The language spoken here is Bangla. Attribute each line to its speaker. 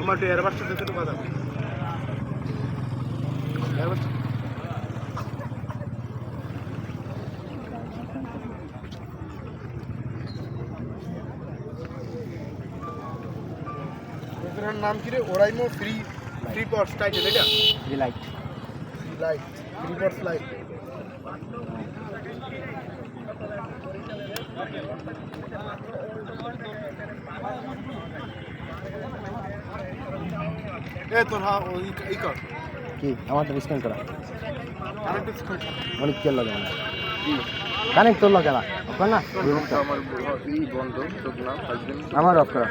Speaker 1: আমার একটু এয়ারবাসটা দিতে তো এটার নাম কি রে? Oraimo free free pods title এটা
Speaker 2: light
Speaker 1: light free pods light. এ তোর হ্যাঁ ওই কর।
Speaker 2: কি? আমারটা স্ক্যান করা
Speaker 1: আরেকটা স্কুল
Speaker 2: অনেক তেল লাগে না কানেক্ট তোর লাগে না? আপনার না
Speaker 1: আমার ই বন্ধ চোখ না
Speaker 2: আমার অফ করা।